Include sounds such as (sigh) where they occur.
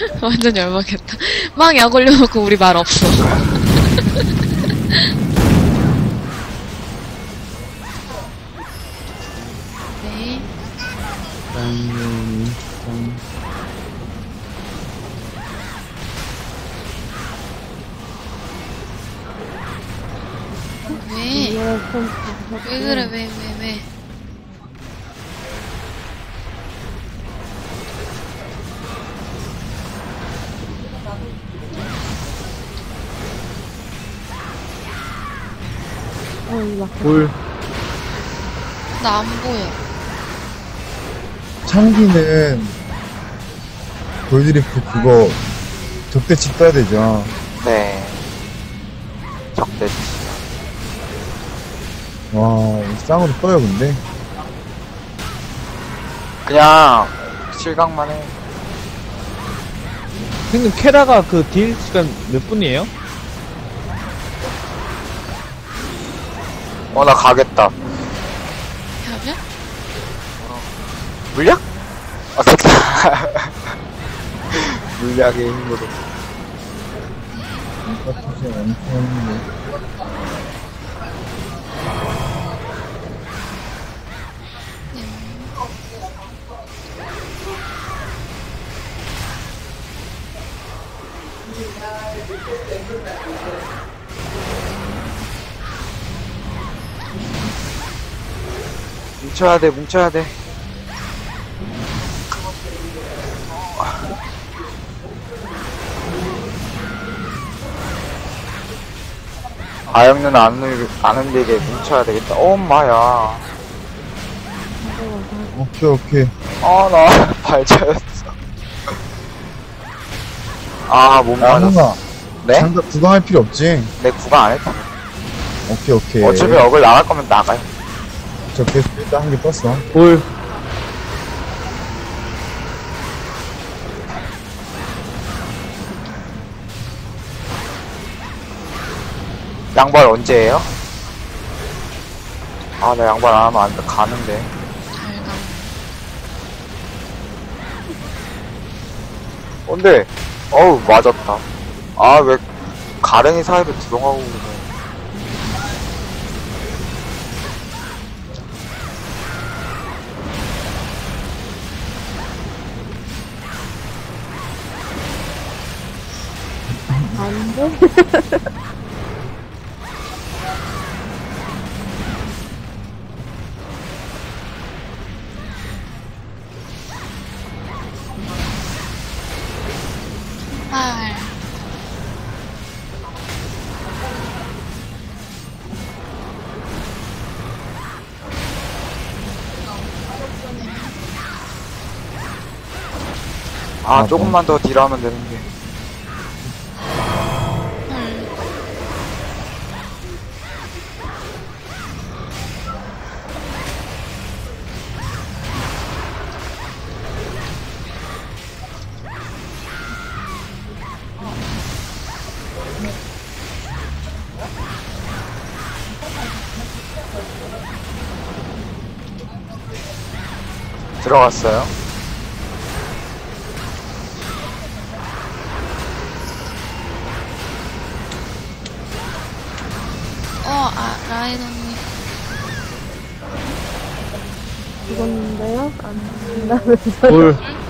(laughs) 완전 열받겠다. 막 약 올려놓고 우리 말 없어. (laughs) 네. 왜? 좀왜 그래, 왜, 왜, 왜. 어, 이거 막 돌. 나안 보여. 창기는 골드리프 그거 적대치 떠야 되죠. 네. 적대치. 와, 쌍으로 떠요, 근데. 그냥 실각만 해. 형님, 캐라가 그 딜 시간 몇 분이에요? 어, 나 가겠다. 협약? 물약? 아, 됐다. (laughs) 물약의 힘으로. 뭉쳐야 돼, 뭉쳐야 돼. 아영 누나 안, 흘, 안 흘리게 뭉쳐야 되겠다. 어, 엄마야. 오케이, 오케이. 아, 나 (laughs) 발차였어. 아, 못 야, 맞았어. 누나. 네? 장갑 구강할 필요 없지? 내 구강 안 했다. 오케이, 오케이. 어차피 억을 나갈 거면 나가요. 저 계속 일단 한 개 떴어. 돌. 양발 언제예요? 아, 나 양발 안 하면 안 돼. 가는데. 잘 가. 근데, 어우, 맞았다. 아, 왜, 가랭이 사이로 들어가고 아닌데? 아, 아, 조금만 더 딜하면 되는데. 들어갔어요. 어, 아, 라인 언니. 죽었는데요? 안? 돌. (laughs)